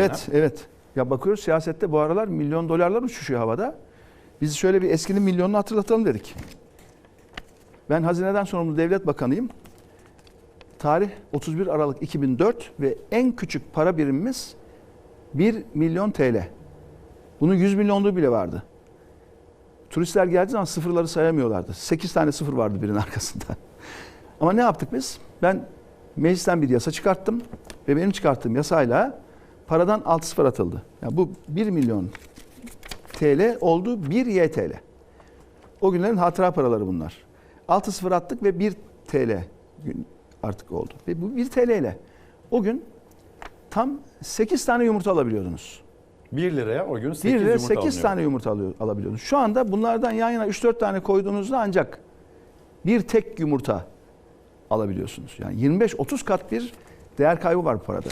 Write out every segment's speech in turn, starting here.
Evet, evet. Ya bakıyoruz siyasette bu aralar milyon dolarlar uçuşuyor havada. Biz şöyle bir eskinin milyonunu hatırlatalım dedik. Ben hazineden sorumlu devlet bakanıyım. Tarih 31 Aralık 2004 ve en küçük para birimimiz 1 milyon TL. Bunun 100 milyonluğu bile vardı. Turistler geldiği zaman sıfırları sayamıyorlardı. 8 tane sıfır vardı birinin arkasında. Ama ne yaptık biz? Ben meclisten bir yasa çıkarttım ve benim çıkarttığım yasayla paradan 6 sıfır atıldı. Yani bu 1 milyon TL oldu 1 YTL. O günlerin hatıra paraları bunlar. 6 sıfır attık ve 1 TL gün artık oldu. Ve bu 1 TL ile o gün tam 8 tane yumurta alabiliyordunuz. 1 liraya o gün 8 1 liraya yumurta 8 alınıyor. tane yumurta alıyor, alabiliyordunuz. Şu anda bunlardan yan yana 3-4 tane koyduğunuzda ancak bir tek yumurta alabiliyorsunuz. Yani 25-30 kat bir değer kaybı var bu parada.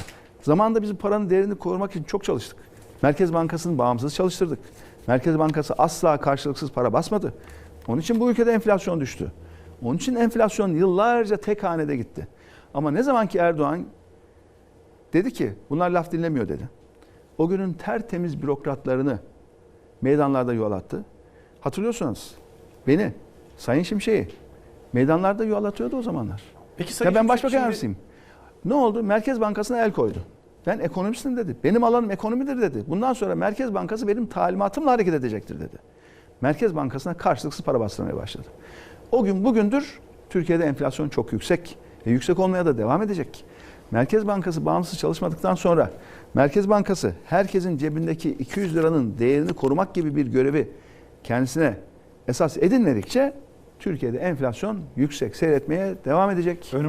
Zamanında biz bu paranın değerini korumak için çok çalıştık. Merkez Bankası'nı bağımsız çalıştırdık. Merkez Bankası asla karşılıksız para basmadı. Onun için bu ülkede enflasyon düştü. Onun için enflasyon yıllarca tek hanede gitti. Ama ne zaman ki Erdoğan dedi ki bunlar laf dinlemiyor dedi. O günün tertemiz bürokratlarını meydanlarda yol attı. Hatırlıyorsunuz beni, Sayın Şimşek'i meydanlarda yol atıyordu o zamanlar. Peki Sayın Ya ben başbakan yardımcısıyım. Ne oldu? Merkez Bankası'na el koydu. Ben ekonomistim dedi. Benim alanım ekonomidir dedi. Bundan sonra Merkez Bankası benim talimatımla hareket edecektir dedi. Merkez Bankası'na karşılıksız para bastırmaya başladı. O gün bugündür Türkiye'de enflasyon çok yüksek. ve yüksek olmaya da devam edecek. Merkez Bankası bağımsız çalışmadıktan sonra Merkez Bankası herkesin cebindeki 200 liranın değerini korumak gibi bir görevi kendisine esas edinmedikçe Türkiye'de enflasyon yüksek seyretmeye devam edecek.